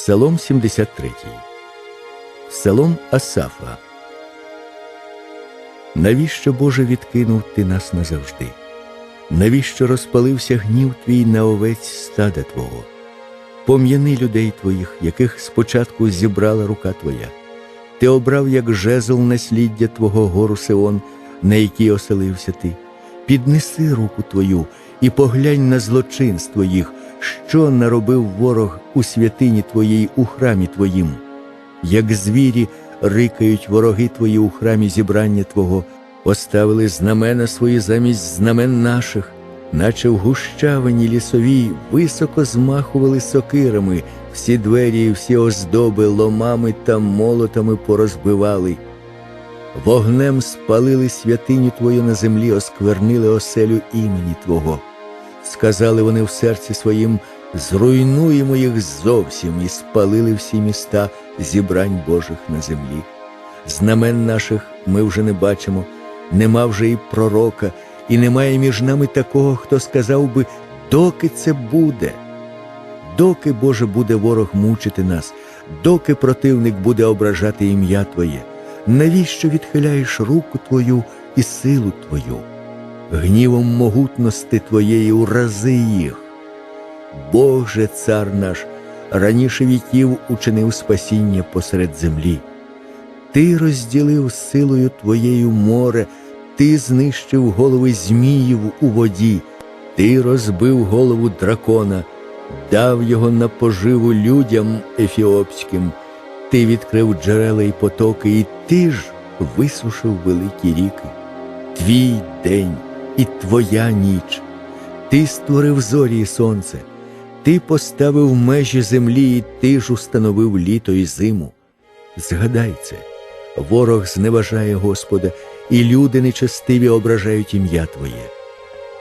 Псалом 73. Псалом Асафа. Навіщо, Боже, відкинув ти нас назавжди? Навіщо розпалився гнів твій на овець стада Твого? Пом'яни людей твоїх, яких спочатку зібрала рука Твоя. Ти обрав, як жезл насліддя Твого гору Сеон, на якій оселився ти. Піднеси руку Твою і поглянь на злочинство їх, що наробив ворог у святині Твоїй у храмі Твоїм. Як звірі рикають вороги Твої у храмі зібрання Твого, поставили знамена свої замість знамен наших, наче в гущавині лісовій високо змахували сокирами, всі двері і всі оздоби ломами та молотами порозбивали. Вогнем спалили святиню Твою на землі, осквернили оселю імені Твого. Сказали вони в серці своїм, зруйнуємо їх зовсім і спалили всі міста зібрань Божих на землі. Знамен наших ми вже не бачимо, нема вже і пророка, і немає між нами такого, хто сказав би, доки це буде. Доки, Боже, буде ворог мучити нас, доки противник буде ображати ім'я Твоє, навіщо відхиляєш руку Твою і силу Твою? Гнівом могутності Твоєї урази їх. Боже, цар наш, раніше віків учинив спасіння посеред землі. Ти розділив силою Твоєю море, Ти знищив голови зміїв у воді, Ти розбив голову дракона, дав його на поживу людям ефіопським, Ти відкрив джерела й потоки, і Ти ж висушив великі ріки. Твій день і Твоя ніч. Ти створив зорі і сонце, Ти поставив межі землі, і Ти ж установив літо і зиму. Згадай це, ворог зневажає Господа, і люди нечестиві ображають ім'я Твоє.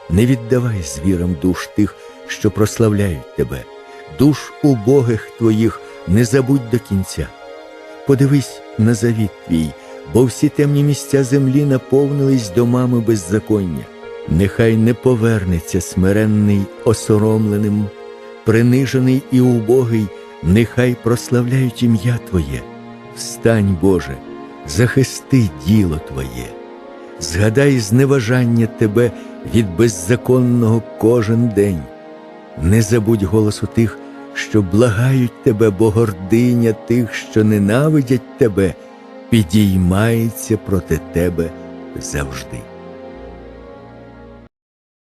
Не віддавай звірам душ тих, що прославляють Тебе, душ убогих Твоїх не забудь до кінця. Подивись на завіт твій, бо всі темні місця землі наповнились домами беззаконня. Нехай не повернеться смиренний осоромленим, принижений і убогий, нехай прославляють ім'я Твоє. Встань, Боже, захисти діло Твоє, згадай зневажання Тебе від беззаконного кожен день. Не забудь голосу тих, що благають тебе, бо гординя тих, що ненавидять тебе, підіймається проти тебе завжди.